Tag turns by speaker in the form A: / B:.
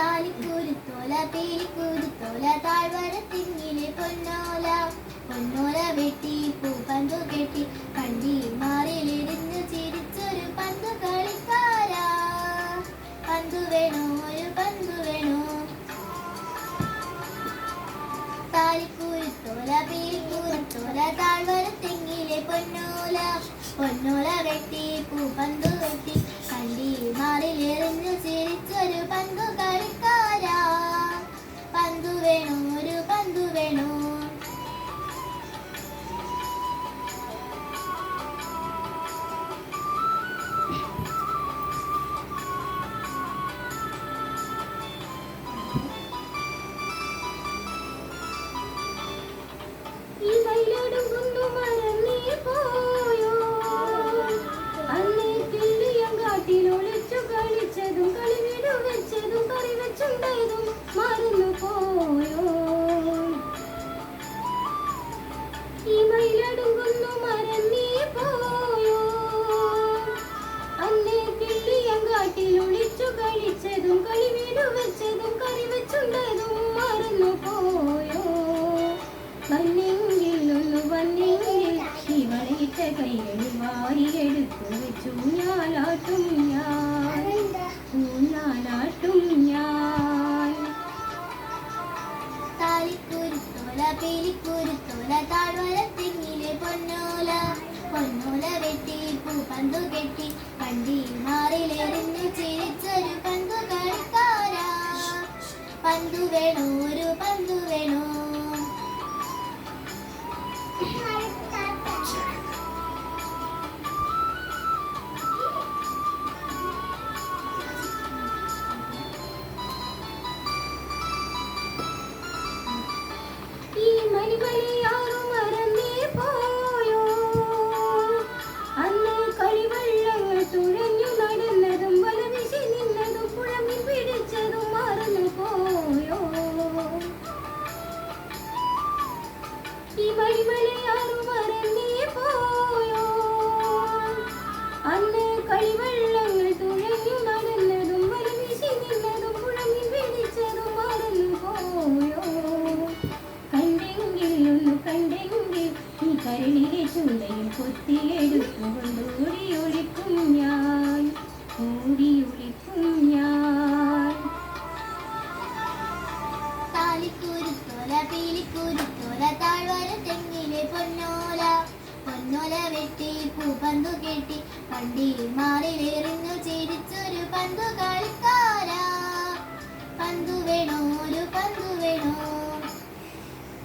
A: താലിക്കുരുത്തോല പീലിക്കുരുത്തോല താഴ്വരത്തിങ്ങിലെ പൊന്നോല. പൊന്നോല വെട്ടി പൂ പന്തു കെട്ടി കണ്ടി മാറിലിരുന്ന് ചിരിച്ചൊരു പന്തു കളിക്കാര പന്തു വേണോ ഒരു പന്തു വേണോ? താലിക്കുരുത്തോല പീലിക്കുരുത്തോല താഴ്വരത്തിങ്ങിലെ പൊന്നോല. പൊന്നോല വെട്ടി പൂ പന്തു കണ്ടി ഇവളിട്ട കൈകൾ വാരിയെടുത്തു വെച്ചു ഞാലാട്ടും ഞാൻ ഊഞ്ഞാലാട്ടും ഞാൻ താലിക്കുരുത്തോല പേലിക്കുരുത്തോല താഴ്വരത്തെങ്ങിലെ പൊന്നോല പൊന്നോല വെട്ടി പൂപ്പന്തു കെട്ടി പണ്ടി മാറിലെറിഞ്ഞു ചിരിച്ചൊരു പന്തു Money, money. കരളിലെ ചുണ്ടയിൽ കൊത്തിയെടുത്തുകൊണ്ട് ഓടി ഒളിക്കും ഞാൻ. താലിക്കുരുത്തോല പീലിക്കുരുത്തോല താഴ്വര തെങ്ങിലെ പൊന്നോല. പൊന്നോല വെട്ടി പൂപ്പന്തു കെട്ടി പണ്ടി മാറിലെറിഞ്ഞു ചിരിച്ചൊരു പന്തു കളിക്കാ